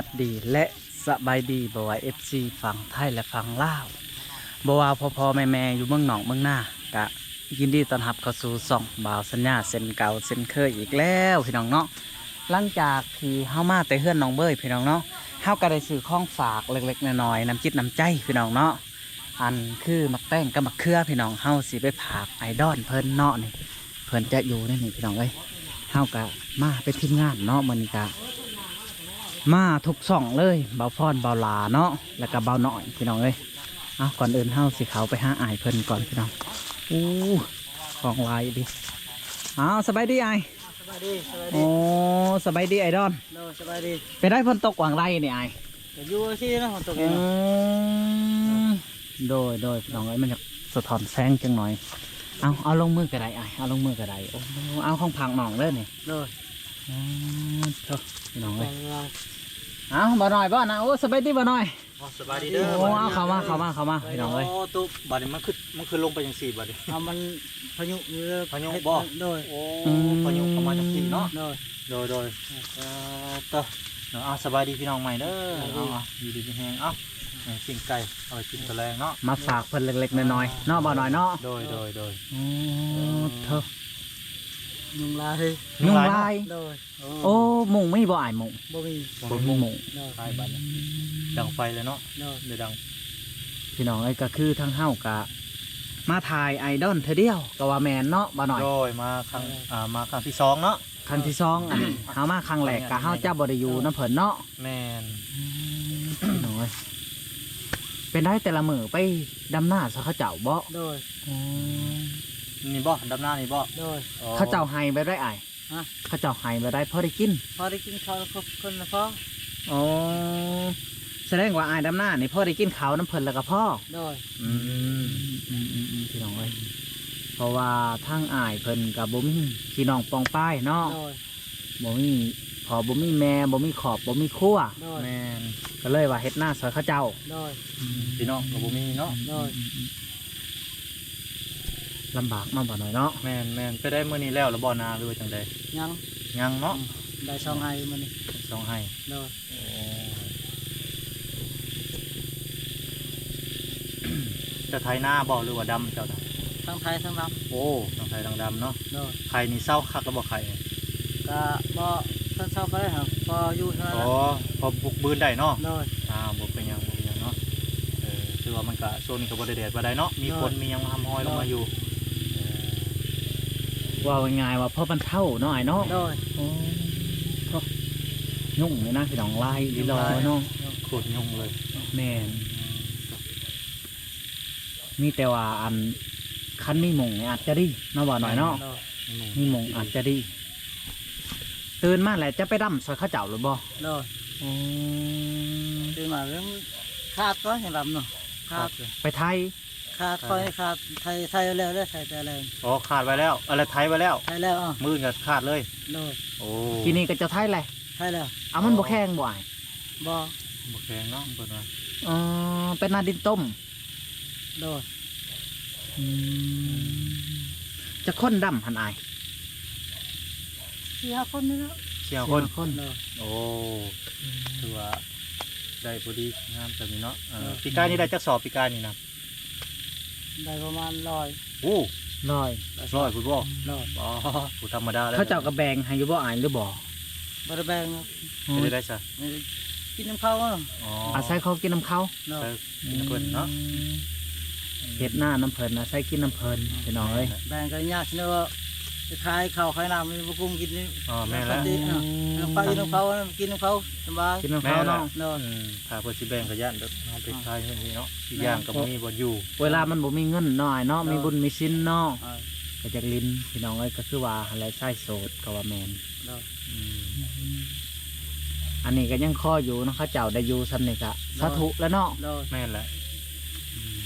วัสดีและสบายดีบวายเอฟซีฝั่งไทยและฝั่งลาวบวาพอพอแม่แม่ๆอยู่เมืองหนองเมืองหน้ากะยินดีต้อนรับเข้าสู่ส่องบ่าวสัญญาเส้นเก่าเส้นเคยอีกแล้วพี่น้องเนาะหลังจากที่เฮามาแต่เฮือนน้องเบยพี่น้องเนาะเฮาก็ได้ซื้อของฝากเล็กๆน้อยๆน้ำจิตน้ำใจพี่น้องเนาะอันคือมักแป้งกับมักเขือพี่น้องเฮาสิไปผากไอดอลเพิ่นเนาะนี่เพิ่นจะอยู่นี่นี่พี่น้องเอ้ยเฮากะมาเป็นทีมงานเนาะมื้อนี้กะ มาทุกส่องเลยเบาพอนเบาหลาเนาะแล้วก็เบาหน่อยพี่น้องเอ้ยเอาก่อนอื่นเฮาสิเขาไปหาอายเพิ่นก่อนพี่น้องอู้ของลายดิเอาสบายดีไอายสบายดีสบายดีโอ้สบายดีไอดอนโดสบายดีไปได้เพิ่นตกหวังไรเนี่ยไอายแต่อยู่ที่นะผมตกเออืงมโดยโดยพี่น้องเอ้ยมันจะสะท้อนแสงจังหน่อยเอาเอาลงมือกระไดไอายเอาลงมือกระไดโอ้เอาของพังหนองเลยนี่โดยอ๋อ เถอะพี่น้องขเอ้อยงเราเอาบ่หน่อยบ่นะโอ้สบายดีบ่หน่อยสบายดีเด้อโอ้เอาเข้ามาเข้ามาเข้ามาพี่น้องเอ้ยโอ้ตุ๊บัดนี้มันคือมันคือลงไปจังสี่บัดนี้เอามันพายุเรือพายุบ่โดยโอ้พายุเข้ามาจังสี่เนาะโดยโดยโดยเอ่อต่อเนาะเอาสบายดีพี่น้องใหม่เด้อเอาเอาอยู่ดีมีแฮงเอาเอาสิ่งไก่เอาไปกินตะแรงเนาะมาฝากเพิ่นเล็กๆน้อยๆเนาะบ่หน่อยเนาะโดยโดยโดยโอ้เถอะ ยุงลายยุงลาย โดยโอ้มุงไม่บ่อายมุงบ่มีบ่มีมุงโดยคลายบัดนี้ดังไฟเลยเนาะโดยเดี๋ยวดังพี่น้องไอ้ยก็คือทั้งเฮากะมาถ่ายไอดอลเธอเดียวก็ว่าแมนเนาะบ่หน่อยโดยมาครั้งอ่ามาครั้งที่สองเนาะครั้งที่สองอันนี้เฮามาครั้งแรกกะเฮาเจ้าบ่ได้อยู่น้ำเพิ่นเนาะแม่นพี่น้องเอ้ยเป็นได้แต่ละมื้อไปดำหน้าซะเขาเจ้าบ่โดยอ๋อ นี่บ่ดำหน้านี่บ่โดยอ๋อเขาเจ้าให้ไปได้อายฮะ เขาเจ้าให้ไปได้พอได้กินพอได้กินข้าวครบคนละพออ๋อแสดงว่าอายดำหน้านี่พ่อได้กินข้าวน้ำเพิ่นแล้วก็พ่อ โดย อืมอืมอืมอืมพี่น้องเอ้ยเพราะว่าทางอายเพิ่นกับบ่มีพี่น้องปองป้ายเนาะโดย บ่มีพอบ่มีแม่บ่มีขอบบ่มีครัว โดย แม่นก็เลยว่าเฮ็ดหน้าซอยเขาเจ้าโดย พี่น้องก็บ่มีเนาะโดย ลำบากมาบ่หน่อยเนาะแม่นแม่นไปได้มื้อนี้แล้วแล้วบ่นาหรือว่าจังไดยังยังเนาะได้ช่องไห้มันนี่สองให้โดยจะไทยหน้าบ่หรือว่าดำเจ้าน่ะทั้งไทยทั้งลโอ้ต้องไทยต้องดำเนาะำโดยไข่นี่เศร้าคักแล้วบ่ไข่ก็บ่ท่านเศร้าไปครับพออยู่เท่านั้นอ๋อพอบุกบืนได้เนาะโดยอ่าบ่เป็นหยังบ่เป็นหยังเนาะเออคือว่ามันก็โซนนี้ก็บ่ได้แดดบ่ได้เนาะมีเนาะฝนมีหยังทำห้อยลงมาอยู่เออ ว่าง่ายๆว่าพ่อมันเท่าเนาะไอ้เนาะโดยโอ้โถ่ยุ่งเลยนะพี่น้องลายดีรอเนาะโคตรยุ่งเลย แม่นมีแต่ว่าอันคันมีหมงนี่อาจจะดีเนาะบ่หน่อยเนาะโดยมีหมงอาจจะดีตื่นมาแล้วจะไปดำซอยเขาเจ้าหรือบ่โดยอ๋อคือมาเรื่องขาดก็อย่างลำเนาะขาดไปไทย ขาดคอยขาดไทยไทยแล้วได้ไทยแต่แล้วอ๋อขาดไว้แล้วอะไรไทยไว้แล้วไทยแล้วอะมือก็ขาดเลยโดยโอ้ทีนี้ก็จะไทยแหละไทยแล้วเอามันบ่แข็งบ่อ้ายบ่บ่แข็งเนาะเพิ่นว่าอ๋อเป็นนาดินต้มโดยจะค้นดำหันอายสี่ห้าคนนี่แล้วเชี่ยวคนคนโดยโอ้คือว่าได้พอดีงามแบบนี้เนาะเออเออปีกายนี่ได้จักสอบปีกายนี่นะ ได้ประมาณร้อยโอ้ลอยร้อยคุณบ่ร้อยอ๋อผู้ธรรมดาแล้วเขาเจ้ากระแบงให้อยู่บ่อายหรือบ่บริแบงครับไม่ได้ได้ซะไม่ได้กินน้ำข้าวอะอ๋ออาศัยเขากินน้ำเขาโดยใช่กินน้ำเพิ่นเนาะเฮ็ดหน้าน้ำเพลินอาศัยกินน้ำเพลินพี่น้องเอ้ยแบงก็ยากเนอะจะขายข้าวขายน้ำมันบุกุ้มกินนี่อ๋อแม่นแล้วปกติอะน้ำข้าวกินน้ำข้าวกินน้ำข้าวสบายกินน้ำเขาเนาะโดยอืมถ้าเพิ่นสิแบ่งก็ย่านเด้อเอา ไปขายเพิ่นนี่เนาะอีกอย่างก็บ่มีบ่อยู่เวลามันบ่มีเงินน้อยเนาะมีบุญมีสินเนาะอ่าก็จะลิ้นพี่น้องเอ้ยก็คือว่าอะไรใส่โสดก็ว่าแมนโดยอืมอันนี้ก็ยังข้ออยู่เนาะเขาเจ้าได้อยู่สำนึกอะสาธุแล้วเนาะโดยแม่นแหละอืม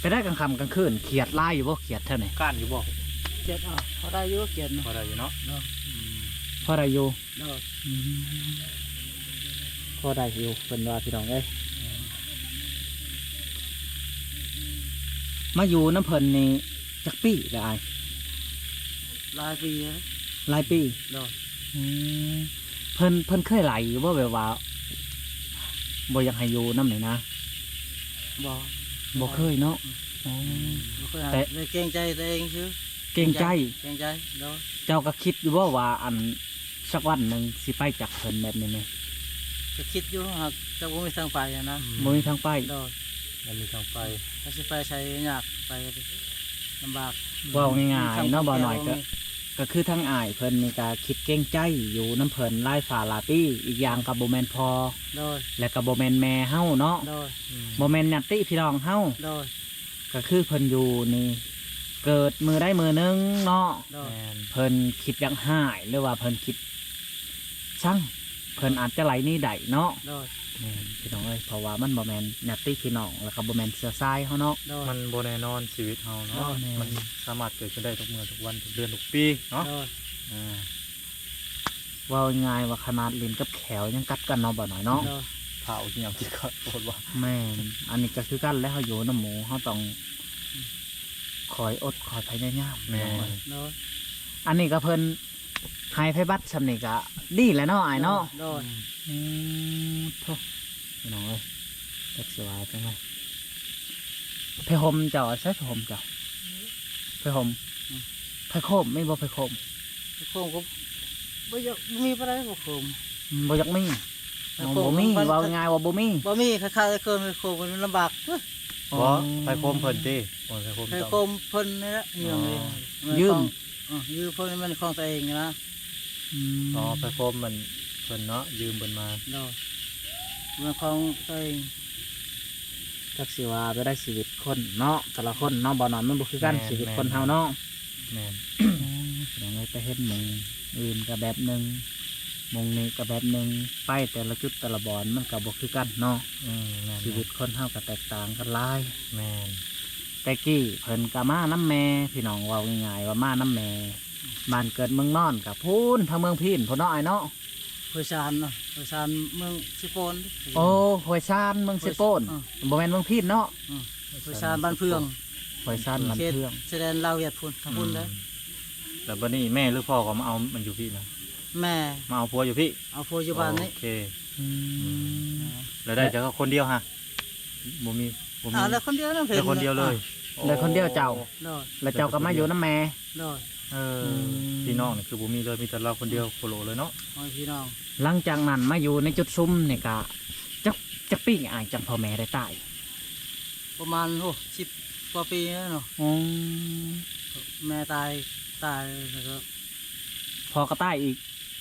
ไปได้กลางค่ำกลางคืนเขียดลายอยู่บ่เขียดเท่าไหร่ก้านอยู่บ่เจ็ดอะเขาได้อยุ่เจ็ดเนาะพอได้อยู่เนาะเนาะอืมพอได้อยู่โดย พอได้อยู่เป็นว่าพี่น้องเอ้ยมาอยู่น้ำเพลินนี่จักปีละอายหลายปีแล้วหลายปีโดยอืมเพิ่นเพิ่นเคยไหลอยู่บ่แบบว่าบ่อยากให้อยู่น้ำไหนนะบ่บ่เคยเนาะอ๋อ บ่เคยแต่ เลยเกรงใจตัวเองคือเก่งใจ เกรงใจโดยเจ้าก็คิดอยู่ว่าว่าอันสักวันหนึ่งสิไปจากเพิ่นแบบนี้ไหม จะคิดอยู่หากจะบ่มีทางไปอะนะบ่มีทางไปโดยมันมีทางไปถ้าสิไปใช้ยากไปลำบากเว่าง่ายๆเนาะบ่หน่อยก็มีก็คือทั้งอายเพิ่นนี่ก็คิดเก่งใจอยู่น้ำเพิ่นไล่ฝ่าลาตี้อีกอย่างกับบ่แม่นพอ โดยและก็บ่แม่นแม่เฮาเนาะโดยบ่แม่นญาติพี่น้องเฮาโดยก็คือเพิ่นอยู่นี่ เกิดมือได้มือหนึงเนาะโดยแม่นเพิ่นคิดอยังหายหรือว่าเพิ่นคิดช่าง เพิ่นอาจจะไหลหนี่ได้เนาะโดยแม่นพี่น้องเอ้ยเพราะว่ามันบ่แม่นญาติพี่น้องแล้วก็บ่แม่นเสื้อทรายเฮาเนาะ โดยมันบ่แน่นอนชีวิตเฮาเนาะแม่นมันสามารถเกิดขึ้นได้ทุกเมื่อทุกวันทุกเดือนทุกปีเนาะโดยอ่าเว่าง่ายว่าขนาดลิ้นกับแขวยังกัดกันเนาะบ่หน่อยเนาะ โดยเผาที่ยังที่เขาโคตรว่าแม่นอันนี้ก็คือกันแล้วเขาอยู่น้ำหมูเขาต้องคอยอดคอยพยายามแม่นโดยอันนี้ก็เพิ่น ให้ไฟบัตรสำนี่ก็ดีแหล้วเนาะอายเนาะโดยอืมโทษพี่น้องเอ้ยจักสวายจังเลยไผห่มเจ้าใช่ไผห่มเจ้าไผห่มไผโคมไม่บ่ไผโคมโคมก็บ่อยากบ่มีอะไรบ่โคม อืมบ่อยักมีไผอ๋อโคม บ่มีมันเว่าง่ายว่าบ่มีบ่มีคล้ายๆโคมโคมมันลำบากเว้ยเพราะไปโคมเพิ่นติบ่ไปโคมไผเจ้า โคมเพิ่นนี่ละยืมเลยยืม อ๋อยืมเพิ่นมันของตัวเองนะม อ๋อไปโคมมันเพิ่นเนาะยืมเพิ่นมาโดยมันของตัวเองจักสิว่าไปได้ชีวิตคนเนาะแต่ละคนเนาะบ่นอนมันบ่คือกันชีวิตคนเฮาเนาะแม่นอย่างไรไปเฮ็ดหมงอื่นก็แบบหนึ่งหมงนี้ก็แบบหนึ่งไปแต่ละจุดแต่ละบอนมันก็บ่คือกันเนาะอืมแม่นชีวิตคนเฮาก็แตกต่างกันหลาย แม่นแต่กี้เพิ่นก็มาน้ำแม่พี่น้องเว้าง่ายๆว่ามาน้ำแม่ บ้านเกิดเมืองนอนกับพูนทางเมืองพีนพุ่นเนาะไอ้เนาะผู้ชานเนาะผู้ชานเมืองสิโปนโอ้ห้วยซานเมืองเซโปนอ่าบ่แม่นเมืองพีนเนาะผู้ชานบ้านเพืองห้วยซานมันเขตเทืองแสดงลาวเวียดพุ่นทางพุ่นเลยแล้วบัดนี้แม่หรือพ่อก็มาเอามันอยู่พี่นะแม่มาเอาผัวอยู่พี่ เอาปัจจุบันนี้โอเคอืมแล้วได้จากคนเดียวฮะบ่มีบ่มีอ่าแล้วคนเดียวนั่นเพิ่ได้คนเดียวเลยเลยคนเดียวเจ้าโดยแล้วเจ้าก็มาอยู่น้ำแม่โดย เออมพี่น้องนี่คือบ่มีเลยมีแต่เราคนเดียวโคโลเลยเนาะโอ้ยพี่น้อง หลังจากนั้นมาอยู่ในจุดซุ่มนี่ก็จักจักปีอายจังพ่อแม่ได้ตายประมาณโอ้สิบกว่าปีแล้วเนาะอ๋อแม่ตายตายแล้วก็พอก็ตายอีก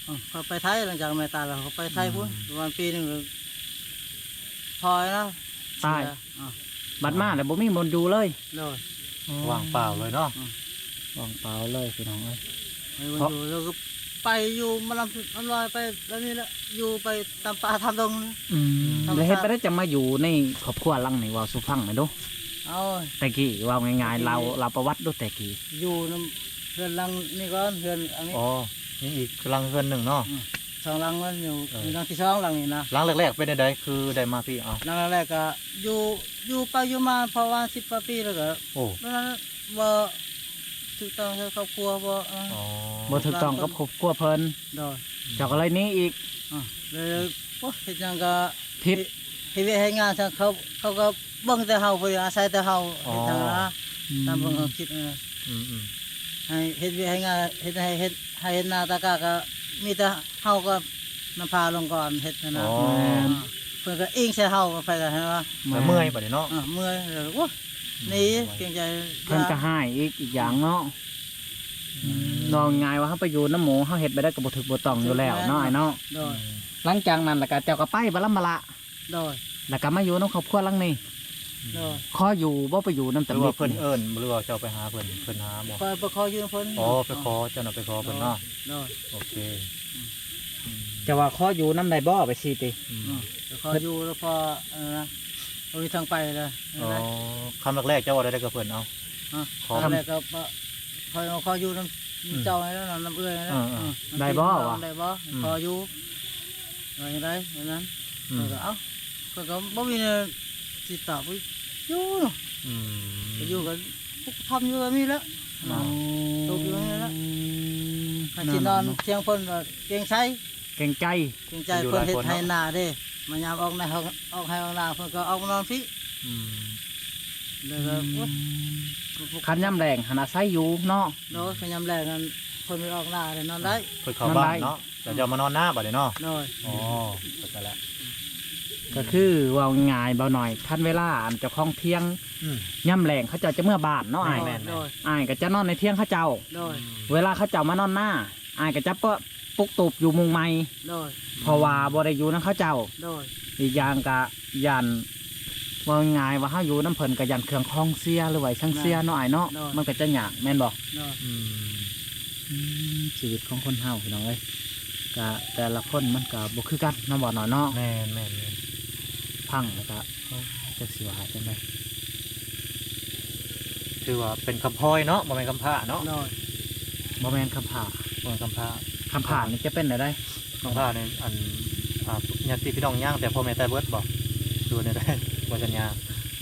อ๋อเขาไปไทยหลังจากแม่ตายแล้วเขาไปไทยพุ่นประมาณปีหนึ่งก็พอแล้วตายอะบัดมาแล้วบ่มีมนต์อยู่เลยโดยว่างเปล่าเลยเนาะ ว่างเปล่าเลยพี่น้องเอ้ยไม่วันเพราะอยู่แล้วก็ไปอยู่มาลำลำลอยไปแล้วนี่แหละอยู่ไปตามป่าทำตรงนะอืมธรรมชาติ แล้วเฮ็ดไปได้จะมาอยู่ในครอบครัวหลังนี่เว่าสุฟังหน่อยดูเอาแต่กี้เว่าง่ายๆเราเราประวัติดูแต่กี้อยู่น้ำเพื่อนหลังนี่ก่อนเพื่อนอันนี้อ๋อนี่อีกกำลังเพื่อนหนึ่งเนาะ สองหลังมันอยู่เออหลังที่สองหลังนี่นะหลังแรกๆเป็นได้คือได้มาพี่เอาหลังแรกก็อยู่อยู่ไปอยู่มาเพราะว่าสิบกว่าปีแล้วก็โอ้แล้วนั้นว่า ถูกต้องกับครอบครัวว่าเอออ๋อบ่ถูกต้องกับครอบครัวเพิ่นโดยเจ้าก็เลยหนี้อีกอะเลยโอ้เฮ็ดหยังก็ผิด เฮ็ดเวียกเฮ็ดงานทางเขาเขาก็เบิ่งแต่เฮาบ่ได้อาศัยแต่เฮาเฮ็ดทางนะตามเบิ่งเขาคิดเอออืมอืมให้เฮ็ดเวียกเฮ็ดงานเฮ็ดให้เฮ็ดให้เฮ็ดหน้าตากาก็มีแต่เฮาก็นำพาลงก่อนเฮ็ดนะนะอ๋ออ่าเพิ่นก็อิงใส่เฮาไปกันเห็นว่าแต่เมื่อยบัดนี้เนาะ อ่าเมื่อยแล้วโอ้ห นี่เกรงใจเพิ่นก็ให้อีกอีกอย่างเนาะนองง่ายว่าเฮาไปอยู่น้ำหมูเฮาเฮ็ดไปได้ก็บ่ถูกบ่ต้องอยู่แล้วเนาะไอ้เนาะโดยหลังจากนั้นแล้วก็เจ้าก็ไปบัลลัมบะละโดยแล้วก็มาอยู่น้ำครอบครัวหลังนี้โดยขออยู่บ่ไปอยู่น้ำหรืตำอลิว่าดเพิ่นเอิ้นหรือว่าเจ้าไปหาเพิ่นเพิ่นหาบ่คอยประคออยู่นำเพิ่นอ๋อไปขอเจ้าน่ะไปขอเพิ่นเนาะโดยโอเคอืมจะว่าขออยู่น้ำใดบ่ไปสิติอืมอืมประคออยู่แล้วพอเออนะ บ่มีทางไปเลยอ๋อคำแรกๆเจ้าว่าได้กับเพิ่นเอาฮะขอ ทำอะไรก็คอยเอาคอยอยู่นำเจ้าให้แล้วน้ำเอื้อยแล้วเออเออได้บ่วะได้บ่คออยู่อะไรได้อย่างนั้นอืเอมอก็เอ้าก็ก็บ่มีเนี่ยสิตอบบ่อยู่เนาะอืมก็อยู่กันพวกทำอยู่แบบนี้แหล้ว อ๋อตกอยู่นี่แหละให้สินอนเที่ยงเพิ่นก็เกรงใช้เก่งใจเกรงใจเพิ่นเฮ็ดให้หน้าเด้ มายามออกในห้องออกให้ออกหน้าเพิ่นก็ออกมานอนพี่อืมแล้วก็โอ๊ยคันย่ำแรงหนอาศัยอยู่เนาะโดยพยายามแลกันเพิ่นไปออกหน้าได้นอนได้เพิ่นเข้าบ้านเนาะเดี๋ยวจะมานอนหน้าบัดนี้เนาะโดยอ๋อเข้าใจแล้วก็คือเว่าง่ายเบาหน่อยคันเวลาอันเจ้าของเที่ยงอืมย่ำแรงเขาเจ้าจะเมื่อบ้านเนาะอ้ายแม่นโดยอ้ายก็จะนอนในเที่ยงเขาเจ้าโดยเวลาเขาเจ้ามานอนหน้าอ้ายก็จะเปะ ปลุกตูบอยู่มุงไม้โดยเพราะว่าบ่ได้อยู่นํเขาเจ้า โดยอีกอย่างก็ยันว่าง่ายว่าเฮาอยู่น้ำเพิ่นก็ยันเครื่องคองเสียหรือว่าช่างเสียเนาะอ้ายเนาะมันก็จะยากแม่นบ่ โดยอืมอืมชีวิตของคนเฮาพี่น้องเอ้ยก็แต่ละคนมันก็บ่คือกันเนาะบ่เนาะเนาะแม่นแม่นแม่นพังแล้วก็เอ้าจักสิว่าจังไดคือว่าเป็นคำพลอยเนาะบ่แม่นคำพร้าเนาะโดยบ่แม่นคำผ่าบ่แม่นคำพร้า คำผ่านี่จะเป็นได้ได้คำพร้าในอันอ่าญาติพี่น้องย่างแต่พ่อแม่แต่เบิดบ่ดูได้ได้บ่สัญญา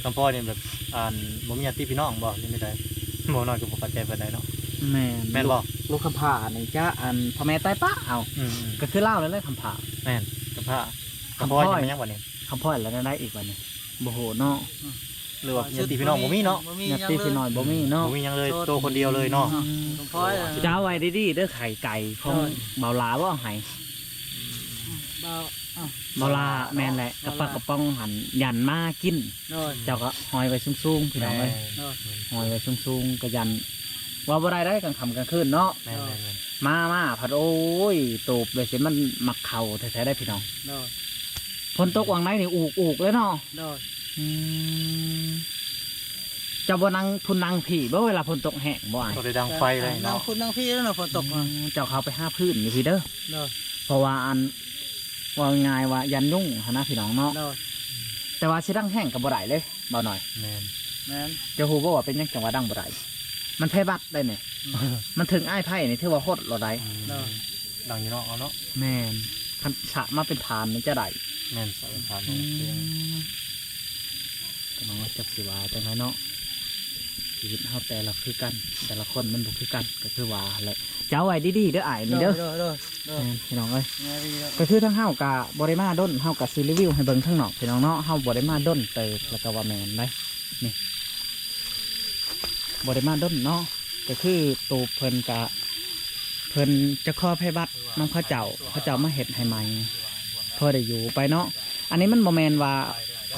คำพลอยนี่แบบอ่านบ่มีญาติพี่น้องบ่นี่ไม่ได้บ่น้อยก็บ่เข้าใจปานใดเนาะแม่นแม่นบ่ลูกคำผ่านี่จะอันพ่อแม่ใต้ปะเอาอืมก็คือเล่าแล้วเลยคำผ่าๆแม่นคำพร้าคำคำพพลลออยยยังยังบ่นี่คำพ่อยแล้วได้อีกวันนี้บ่โหเนาะ หรือว่าญาติพี่น้องบ่มีเนาะบ่มีญาหยังติเลพี่ยน้อยบ่มีเนาะบ่มีหยังเลยโตวคนเดียวเลยเนาะอืมคำพลอยอะจะเอาไว้ดีๆเด้อไข่ไก่ของโอ้ยเบาหลาบ่เอาให้เบาอ้าวเบาหลาแม่นแหละกระปักกระป้องหันยันมากิน โดยเจ้าก็หอยไว้สูงๆพี่น้องเอ้ยโดยหอยไว้สูงๆก็ยัน ว่าบ่ได้ได้กลางค่ำกลางคืนเนาะ แม่นแม่นแม่นมามาผัดโอ้ยตูบเลยสิมันมักเข่าแท้ๆได้พี่น้องโดยฝนตกวังไหนนี่อูกอูกเลยเนาะโดยอืม เจ้าบ่นั่งทุนนั่งผีบ่เวลาฝนตกแห้งบ่อ้ายก็ได้ดังไฟเลยนั่งเนาะคุณนั่งพี่แล้วเนาะฝนตกอืมามเจ้าเขาไปห้าพื้นอยู่พี่เด้อโดยเพราะว่าอันว่าง่ายว่ายันยุ่งหั้นนะพี่น้องเนาะโดยแต่ว่าสิดังแห้งกับบ่ได้เลยเบาหน่อย แม่นแม่นเจะฮู้บ่ว่าเป็นหยังจังว่าดังบ่ได้มันเพบัดได้เนี่ยมันถึงอ้ายไผ่นี่ถือว่าโคตรเราได้ดังอยู่เนาะเอาเนาะแม่นคันฉะมาเป็นฐานนี่จะได้แม่นสายทานอืเนาะม ก็น้องว่าจักสิว่าจังไดเนาะชีวิตเฮาแต่ละคือกัน แต่ละคนมันบ่คือกันก็คือว่าแหละเจ้าไว้ดีๆเด้ออ้ายนี่เด้อโดยโดยโดยแม่นพี่น้องเอ้ยแม่นดีแล้วก็คือทั้งเฮากะบริมาด้นเฮากะซีรีวิวให้เบิ่งทั้งนอกพี่น้องเนาะเฮาบริมาด้นเติบแล้วก็ว่าแมนได้นี่บริมาด้นเนาะก็คือตูบเพิ่นกะเพิ่นจะข้อให้บัตรน้องเข้าเจ้าเข้าเจ้ามาเฮ็ดให้ใหม่เพื่อได้อยู่ไปเนาะอันนี้มันบ่แมนว่า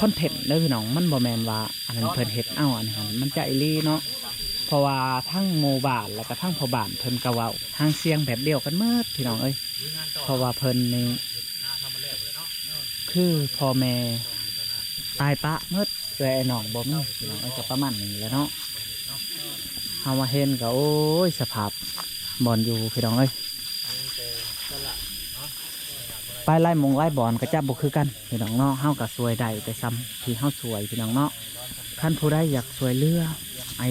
คอนเทนต์เด้อพี่น้องมันบ่แมนว่าอันนั้นเพิ่นเฮ็ดเอ้าอันนั้นมันจะอีหลีเนาะเพราะว่าทั้งหมู่บ้านแล้วก็ทั้งพอบานเพิ่นก็เว้าทางเสียงแบบเดียวกันเมิดพี่น้องเอ้ยเพราะว่าเพิ่นนี่คือพ่อแม่ตายปะเมื่อเจอไอ้น้องบ่มีพี่น้องไอ้ก็ประมาณนี้แหล้วเนาะเฮามาเห็นก็โอ้ยสภาพบอลอยู่พี่น้องเอ้ย ไปไล่มงไล่บอลก็จับบ่คือกันพี่น้องเนาะเฮาก็สวยได้แต่ซ้ำที่เฮาสวยพี่น้องเนาะท่านผู้ใดอยากสวยเรือไอ้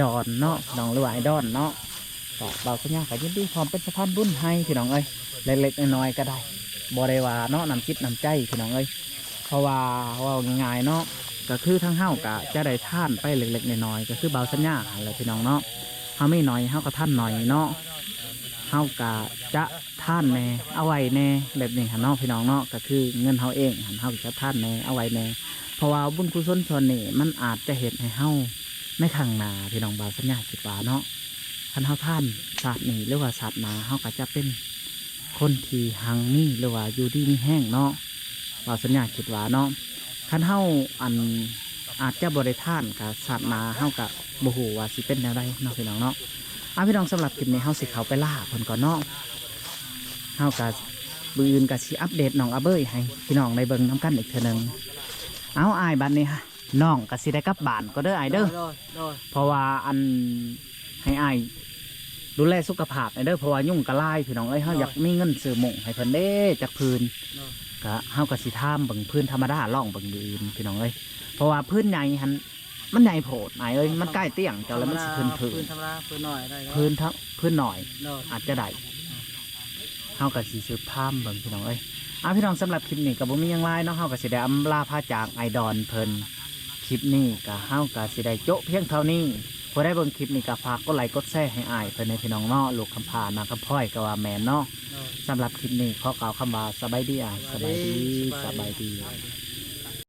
ดอนเนาะน้องหรือว่าไอ้ดอนเนาะก็เบาสัญญาก็ยินดีพร้อมเป็นสะพานบุญให้พี่น้องเอ้ยเล็กๆน้อยๆก็ได้บ่ได้ว่าเนาะนำจิตนำใจพี่น้องเอ้ยเพราะว่าว่าง่ายๆเนาะก็คือทั้งเฮาก็จะได้ท่านไปเล็กๆน้อยๆก็คือเบาสัญญาอะไรพี่น้องเนาะเฮาไม่น้อยเฮาก็ท่านหน่อยเนาะเฮาก็จะ ท่านแน่เอาไว้แน่แบบนี้หันเนาะพี่น้องเนาะก็คือเงินเฮาเองหันเฮาจะท่านแน่เอาไว้แน่เพราะว่าบุญกุศลส่วนนี้มันอาจจะเห็นให้เฮาในข้างหน้าพี่น้องบาสัญญาคิดว่าเนาะคันเฮาท่านศาสตร์นี้หรือว่าศาสตร์นาเฮาก็จะเป็นคนที่หังมีหรือว่าอยู่ดีมีแห้งเนาะว่าสัญญาคิดว่าเนาะคันเฮาอันอาจจะบริท่านกับศาสตร์นาเฮากับบ่ฮู้ว่าสิเป็นแนวใดเนาะพี่น้องเนาะเอาพี่น้องสำหรับคลิปนี้เฮาสิเขาไปล่าเพิ่นก่อนเนาะ เฮากับบืออื่นกับสิอัปเดตน้องอาเบยให้พี่น้องได้เบิ่งนํกันอีกเทื่อหนึงเอาอายบัดนี้ฮะน้องก็สิได้กลับบ้านก็เด้ออายเด้อโดยโดยเพราะว่าอันให้อายดูแลสุขภาพหน่อยเด้อเพราะว่ายุ่งกระไล่พี่น้องเอ้ยเฮาอยากมีเงินซื้อหมงให้เพิ่นเด้จากพื้นโดยก็เฮาก็สิท่ามเบิ่งพื้นธรรมดาล่องเบิ่งอยืนพี่น้องเอ้ยเพราะว่าพื้นใหญ่หันมันใหญ่โพดนายเอ้ยมันใกล้เตี้ยงเจ้าแล้วมันสิขึ้นพื้นธรรมดาพื้นหน่อยได้ครับพื้นทั้งพื้นหน่อยโดยอาจจะได้ เฮาก็สิสืบภามเบิ่งพี่น้องเอ้ยอะพี่น้องสำหรับคลิปนี้กับผมียังไลายเนาะเฮาก็สิได้อำลาพาจากไอดอนเพิ่นคลิปนี้กับเฮาก็สิได้โจะเพียงเท่านี้พอได้เบิ่งคลิปนี้กับฝากกดไลค์กดแชร์ให้อายเพิ่นในพี่น้องเนาะลูกคำพานาคำพ่อยกับว่าแม่นเนาะสำหรับคลิปนี้ขอกล่าวคำว่าสบายดีอะสบายดีสบายดี